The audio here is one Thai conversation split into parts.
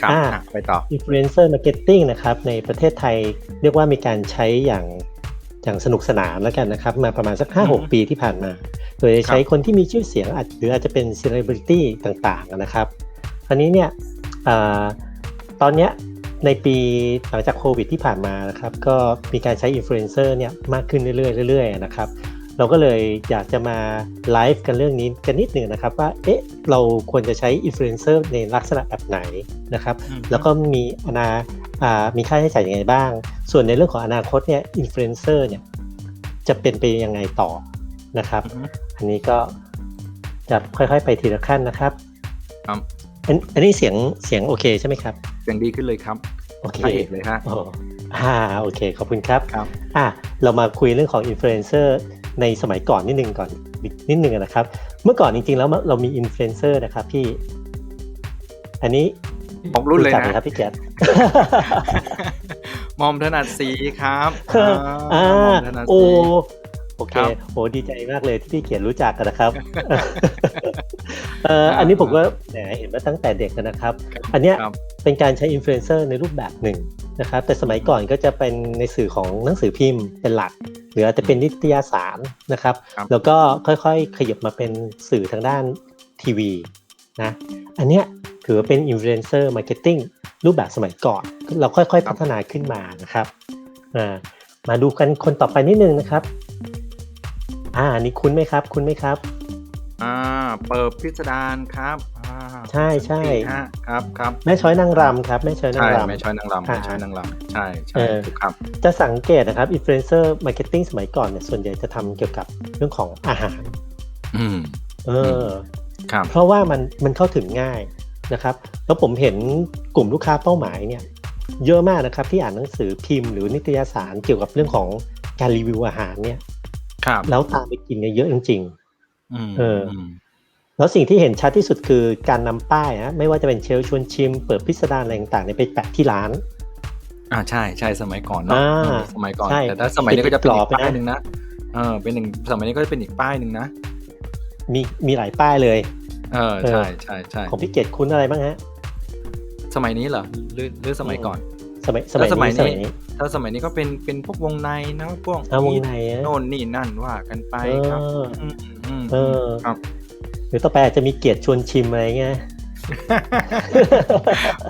ครับอ่าอะไปต่อ influencer marketing นะครับ ในประเทศไทยเรียกว่ามีการใช้อย่างอย่างสนุกสนานแล้วกันนะครับ มาประมาณสักอือฮึ5-6 ปีที่ผ่านมา โดยใช้คนที่มีชื่อเสียงอาจหรืออาจจะเป็น celebrity ต่างๆนะครับคราวนี้เนี่ยอาตอนเนี้ยในปีหลังจากโควิดที่ผ่านมานะครับ ก็มีการใช้อินฟลูเอนเซอร์เนี่ยมากขึ้นเรื่อยๆเรื่อยๆนะครับ เราก็เลยอยากจะมาไลฟ์กันเรื่องนี้กันนิดหนึ่งนะครับว่าเอ๊ะเราควรจะใช้อินฟลูเอนเซอร์ในลักษณะแบบไหนนะครับอืมแล้วก็มีอนาอ่ามีค่าใช้จ่ายยังไงบ้าง ส่วนในเรื่องของอนาคตเนี่ยอินฟลูเอนเซอร์เนี่ยจะเป็นไปยังไงต่อนะครับอือฮึอันนี้ก็จะค่อยๆ ไปทีละขั้นนะครับครับอันอันนี้เสียงเสียงโอเคใช่ไหมครับ เสียงดีขึ้นเลยครับโอเคพระเอกเลยฮะโอ้อ่าโอเคขอบคุณครับครับ อะเรามาคุยเรื่องของอินฟลูเอนเซอร์ ในสมัยก่อนนิดนึงก่อนนิดนึงนะครับ เมื่อก่อนจริงๆแล้วเรามีอินฟลูเอนเซอร์นะครับพี่ อันนี้บอกรุ่นเลยจักนะไหมครับพี่แก๊สมอมถนัดสีครับอ่าหมอมถนัดโอ้สีโอเคครับโอ้ดีใจมากเลยที่พี่เขียนรู้จักกันนะครับ เอ่ออันนี้ผมก็แหมเห็นมาตั้งแต่เด็กนะครับ อันเนี้ยครับเป็นการใช้อินฟลูเอนเซอร์ในรูปแบบหนึ่งนะครับ แต่สมัยก่อนก็จะเป็นในสื่อของหนังสือพิมพ์เป็นหลัก หรืออาจจะเป็นนิตยสารนะครับครับ แล้วก็ค่อยๆ ขยับมาเป็นสื่อทางด้านทีวีนะ อันเนี้ยถือว่าเป็นอินฟลูเอนเซอร์มาร์เก็ตติ้งรูปแบบสมัยก่อน เราค่อยๆ พัฒนาขึ้นมานะครับอ่ามาดูกันคนต่อไปนิดนึงนะครับ อ่าอันนี้คุ้นไหมครับ คุ้นไหมครับ อ่า เปิดพิสดารครับอ่าใช่ใช่ฮะครับครับแม่ช้อยนางรำครับแม่ช้อยนาใช่งรำไม่ช้อยนางรำอ่าไม่ช้อยนางรำใช่ใช่เออถูกครับจะสังเกตนะครับอินฟลูเอนเซอร์มาร์เก็ตติ้งสมัยก่อนเนี่ยส่วนใหญ่จะทำเกี่ยวกับเรื่องของอาหาร อืม เออ ครับ เพราะว่ามันมันเข้าถึงง่ายนะครับ แล้วผมเห็นกลุ่มลูกค้าเป้าหมายเนี่ยเยอะมากนะครับที่อ่านหนังสือพิมพ์หรือนิตยสารเกี่ยวกับเรื่องของการรีวิวอาหารเนี่ยครับ แล้วตามไปกินเนี่ยเยอะจริงอืม เอออืมๆแล้วสิ่งที่เห็นชัดที่สุดคือการนำป้ายนะไม่ว่าจะเป็นเชลฟ์ชวนชิม เปิดพิสดารอะไรต่างๆเนี่ยไปแปะที่ร้าน อ่าใช่ใช่สมัยก่อนเนาะอ่าเออสมัยก่อนใช่แต่ถ้าสมัยนี้ก็จะเป็นอีกติดกรอบไปนะป้ายหนึ่งนะเออเป็นหนึ่งสมัยนี้ก็จะเป็นอีกป้ายหนึ่งนะมีมีหลายป้ายเลย เออเออใช่ใช่ใช่ของพี่เกดคุ้นอะไรบ้างฮะ สมัยนี้เหรอหรือหรือสมัยก่อน สมัยสมัยแล้วสมัยนี้นี้สมัยนี้ถ้าสมัยนี้ก็เป็นเป็นพวกวงในนะพวกอ่าวงในอะโน่นนี่นั่นว่ากันไปครับเออมอืมเออครับ หรือต่อไปอาจจะมีเกียรติชวนชิมอะไรเงี้ย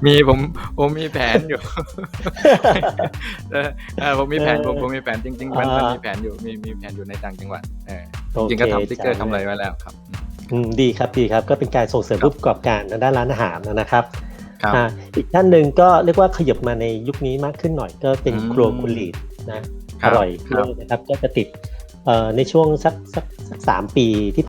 มีผมผมมีแผนอยู่เออเออผมมีแผนผมผมมีแผนจริงๆมันมันอ่ามีมีแผนอยู่มีมีแผนอยู่ในต่างจังหวัดเออโอจริงเคๆก็ทำสติ๊กเกอร์จ้าทำอะไรไว้แล้วครับอืมดีครับดีครับก็เป็นการส่งเสริมครับผู้ประกอบการทางด้านร้านอาหารนะครับครับ อ่าอีกท่านหนึ่งก็เรียกว่าขยับมาในยุคนี้มากขึ้นหน่อยก็เป็นอืมครัวคุณลีดนะคอรับร่อยครับด้วยนะครับก็จะติดเอ่อในช่วงสักสักสักสามปีที่